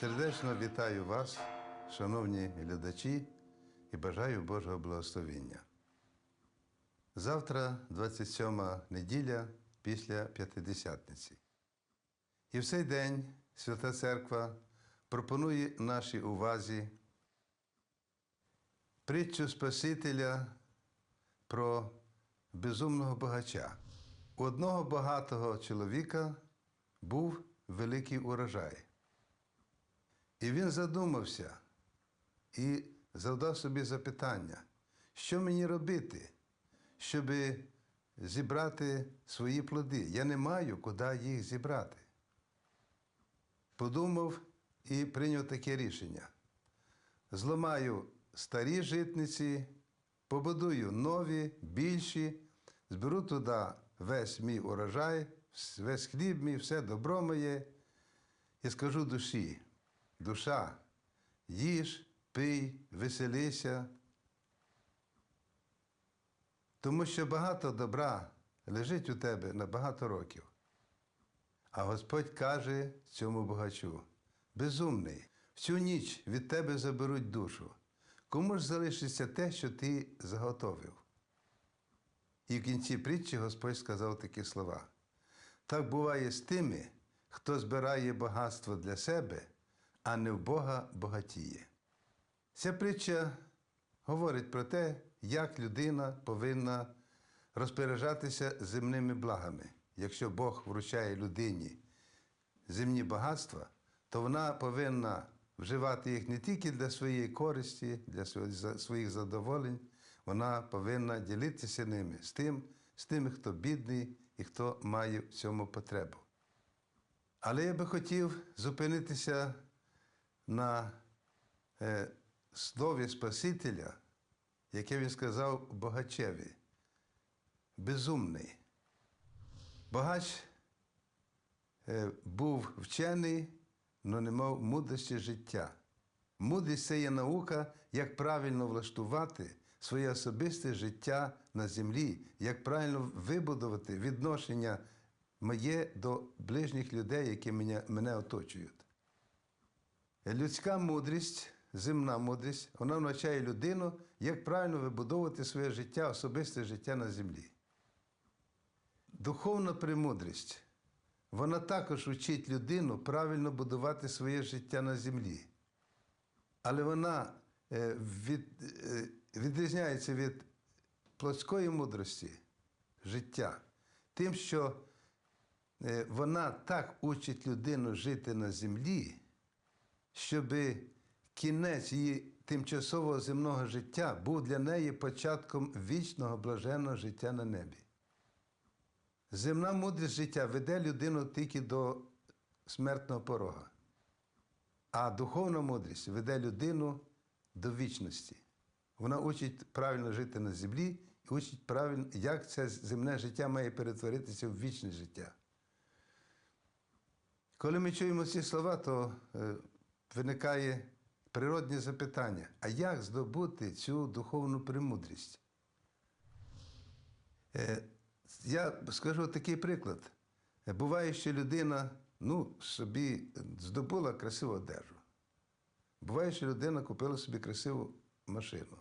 Сердечно вітаю вас, шановні глядачі, і бажаю Божого благословення. Завтра 27 неділя після П'ятидесятниці. І в цей день Свята Церква пропонує нашій увазі притчу Спасителя про безумного багача. У одного багатого чоловіка був великий урожай. І він задумався і завдав собі запитання, що мені робити, щоб зібрати свої плоди. Я не маю куди їх зібрати. Подумав і прийняв таке рішення. Зламаю старі житниці, побудую нові, більші, зберу туди весь мій урожай, весь хліб мій, все добро моє, і скажу душі, душа, їж, пий, веселися. Тому що багато добра лежить у тебе на багато років. А Господь каже цьому богачу: безумний, в цю ніч від тебе заберуть душу. Кому ж залишиться те, що ти заготовив? І в кінці притчі Господь сказав такі слова: так буває з тими, хто збирає багатство для себе, а не в Бога багатіє. Ця притча говорить про те, як людина повинна розпоряджатися земними благами. Якщо Бог вручає людині земні багатства, то вона повинна вживати їх не тільки для своєї користі, для своїх задоволень, вона повинна ділитися ними з тим, з тими, хто бідний і хто має в цьому потребу. Але я би хотів зупинитися на е, слові Спасителя, яке він сказав Богачеві. Безумний. Багач е, був вчений, але не мав мудрості життя. Мудрість це є наука, як правильно влаштувати своє особисте життя на землі, як правильно вибудувати відношення моє до ближніх людей, які мене, мене оточують. Людська мудрість, земна мудрість, вона навчає людину, як правильно вибудовувати своє життя, особисте життя на землі. Духовна премудрість, вона також вчить людину правильно будувати своє життя на землі. Але вона е, від, е, відрізняється від плотської мудрості життя, тим, що е, вона так учить людину жити на землі, щоб кінець її тимчасового земного життя був для неї початком вічного блаженного життя на небі. Земна мудрість життя веде людину тільки до смертного порога, а духовна мудрість веде людину до вічності. Вона учить правильно жити на землі і учить правильно, як це земне життя має перетворитися в вічне життя. Коли ми чуємо ці слова, то е, виникає природне запитання: а як здобути цю духовну премудрість? Е, я скажу такий приклад. Буває, що людина ну, собі здобула красиву одежу. Буває, що людина купила собі красиву машину.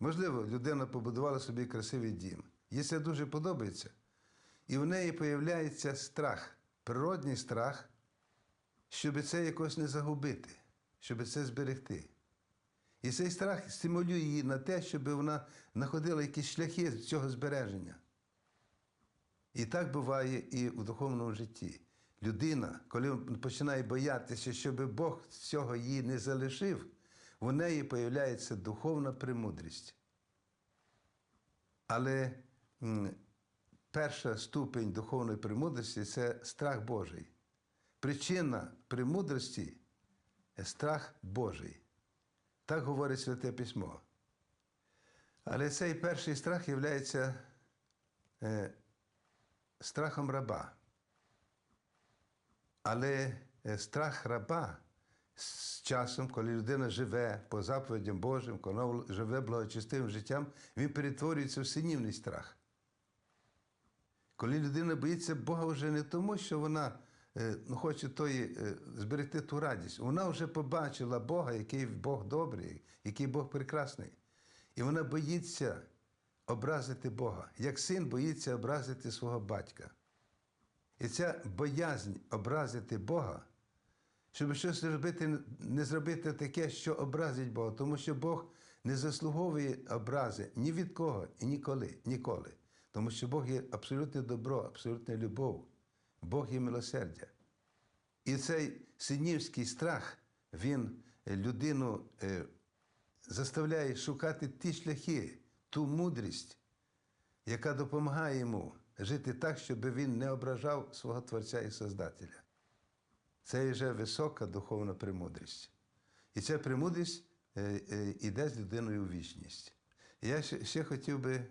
Можливо, людина побудувала собі красивий дім. Їй це дуже подобається. І в неї з'являється страх, природний страх, щоб це якось не загубити, щоб це зберегти. І цей страх стимулює її на те, щоб вона знаходила якісь шляхи цього збереження. І так буває і в духовному житті. Людина, коли починає боятися, щоб Бог цього її не залишив, в неї з'являється духовна премудрість. Але перша ступень духовної премудрості це страх Божий. Причина премудрості страх Божий. Так говорить Святе Письмо. Але цей перший страх є е, страхом раба. Але е, страх раба з часом, коли людина живе по заповідям Божим, коли живе благочестивим життям, він перетворюється в синівний страх. Коли людина боїться Бога вже не тому, що вона ну, хоче тої, е, зберегти ту радість. Вона вже побачила Бога, який Бог добрий, який Бог прекрасний. І вона боїться образити Бога, як син боїться образити свого батька. І ця боязнь образити Бога, щоб щось зробити, не зробити таке, що образить Бога, тому що Бог не заслуговує образи ні від кого і ніколи, ніколи. Тому що Бог є абсолютне добро, абсолютна любов, Бог є милосердя. І цей синівський страх, він людину е, заставляє шукати ті шляхи, ту мудрість, яка допомагає йому жити так, щоб він не ображав свого Творця і Создателя. Це вже висока духовна премудрість. І ця премудрість е, е, з людиною у вічність. Я ще хотів би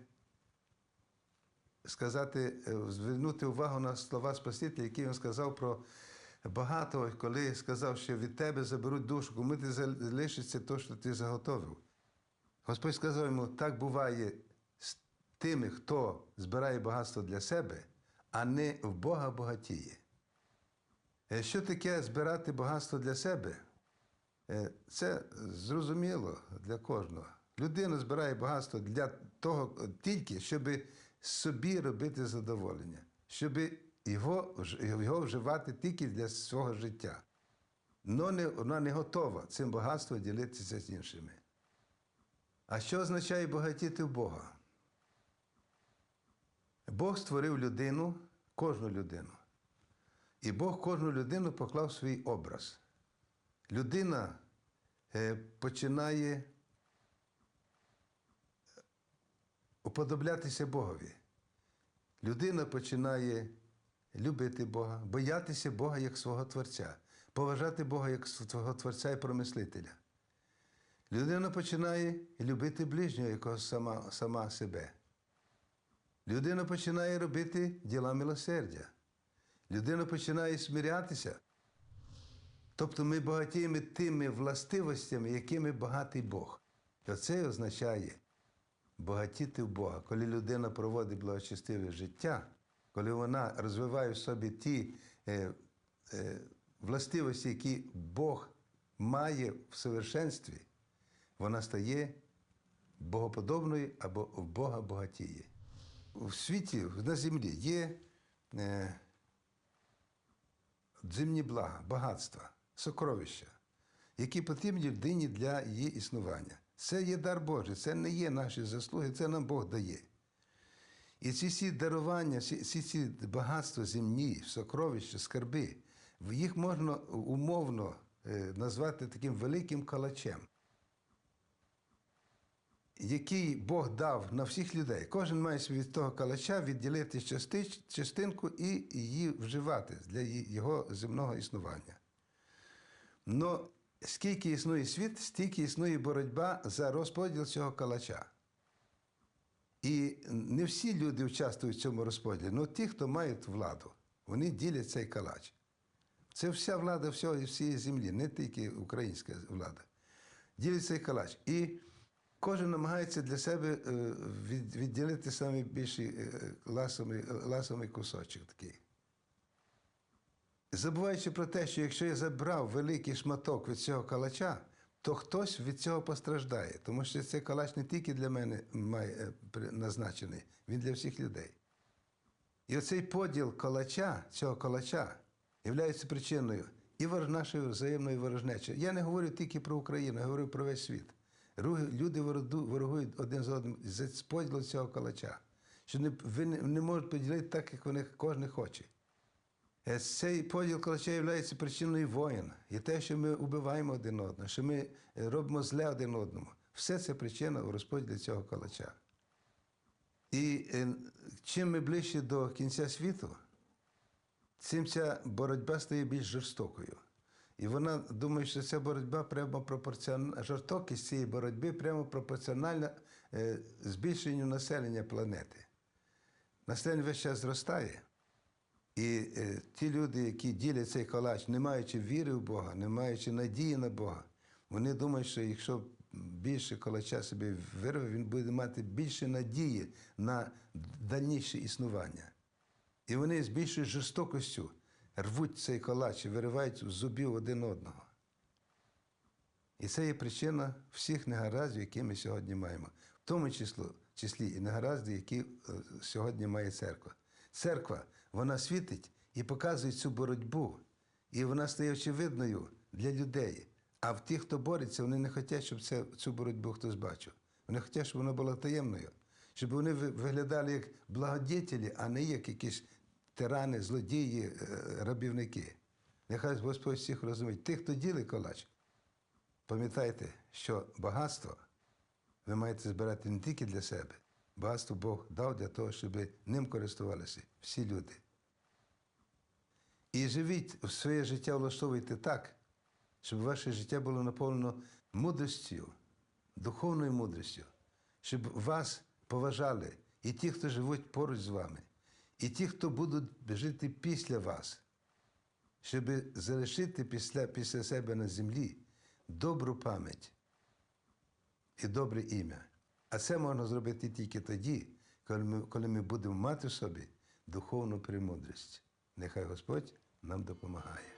сказати, е, звернути увагу на слова Спасителя, які він сказав про багато, коли сказав, що від тебе заберуть душу, кому ти залишиться то, що ти заготовив. Господь сказав йому, так буває з тими, хто збирає багатство для себе, а не в Бога багатіє. Е, Що таке збирати багатство для себе? Е, Це зрозуміло для кожного. Людина збирає багатство для того тільки, щоб собі робити задоволення, щоб його, його вживати тільки для свого життя. Но не, вона не готова цим багатством ділитися з іншими. А що означає багатіти в Бога? Бог створив людину, кожну людину. І Бог кожну людину поклав свій образ. Людина е, починає уподоблятися Богові. Людина починає любити Бога, боятися Бога як свого Творця, поважати Бога як свого Творця і промислителя. Людина починає любити ближнього, якого сама, сама себе. Людина починає робити діла милосердя. Людина починає смирятися. Тобто ми багатіємо тими властивостями, якими багатий Бог. Оце означає багатіти в Бога. Коли людина проводить благочестиве життя, коли вона розвиває в собі ті е, е, властивості, які Бог має в совершенстві, вона стає богоподобною або в Бога багатіє. У світі, на землі є е, земні блага, багатства, сокровища, які потрібні людині для її існування. Це є дар Божий, це не є наші заслуги, це нам Бог дає. І ці всі дарування, всі ці, багатства земні, сокровища, скарби, їх можна умовно е, назвати таким великим калачем, який Бог дав на всіх людей. Кожен має від того калача відділити частинку і її вживати для його земного існування. Но скільки існує світ, стільки існує боротьба за розподіл цього калача. І не всі люди участвують в цьому розподілі, але ті, хто мають владу, вони ділять цей калач. Це вся влада всього, і всієї землі, не тільки українська влада. Ділять цей калач. І кожен намагається для себе е, відділити найбільший е, ласовий, ласовий кусочок такий. Забуваючи про те, що якщо я забрав великий шматок від цього калача, то хтось від цього постраждає, тому що цей калач не тільки для мене має е, назначений, він для всіх людей. І оцей поділ калача, цього калача, є причиною і нашої взаємної ворожнечі. Я не говорю тільки про Україну, я говорю про весь світ. Люди ворогують один з одним з поділу цього калача, що не, не, не можуть поділити так, як вони кожен хоче. Е, Цей поділ калача є причиною воїн. І те, що ми убиваємо один одного, що ми е, робимо зле один одному. Все це причина у розподілі цього калача. І е, чим ми ближче до кінця світу, цим ця боротьба стає більш жорстокою. І вона думає, що ця боротьба прямо пропорціональна, жорстокість цієї боротьби прямо пропорціональна збільшенню населення планети. Населення весь час зростає. І е, ті люди, які ділять цей калач, не маючи віри в Бога, не маючи надії на Бога, вони думають, що якщо більше калача собі вирве, він буде мати більше надії на дальніше існування. І вони з більшою жорстокістю рвуть цей колач і виривають з зубів один одного. І це є причина всіх негараздів, які ми сьогодні маємо, в тому числі, числі і негаразди, які е, сьогодні має церква. Церква, вона світить і показує цю боротьбу, і вона стає очевидною для людей. А в тих, хто бореться, вони не хочуть, щоб це, цю боротьбу хтось бачив. Вони хочуть, щоб вона була таємною, щоб вони виглядали як благодетелі, а не як якісь тирани, злодії, е, рабівники. Нехай Господь всіх розуміє. Тих, хто ділить колач, Пам'ятайте, що багатство ви маєте збирати не тільки для себе. Багатство Бог дав для того, щоб ним користувалися всі люди. І живіть своє життя, влаштовуйте так, щоб ваше життя було наповнено мудрістю, духовною мудрістю, щоб вас поважали і ті, хто живуть поруч з вами, і ті, хто будуть жити після вас щоб залишити після, після себе на землі добру пам'ять і добре ім'я. А це можна зробити тільки тоді, коли ми, коли ми будемо мати в собі духовну премудрість. Нехай Господь нам допомагає.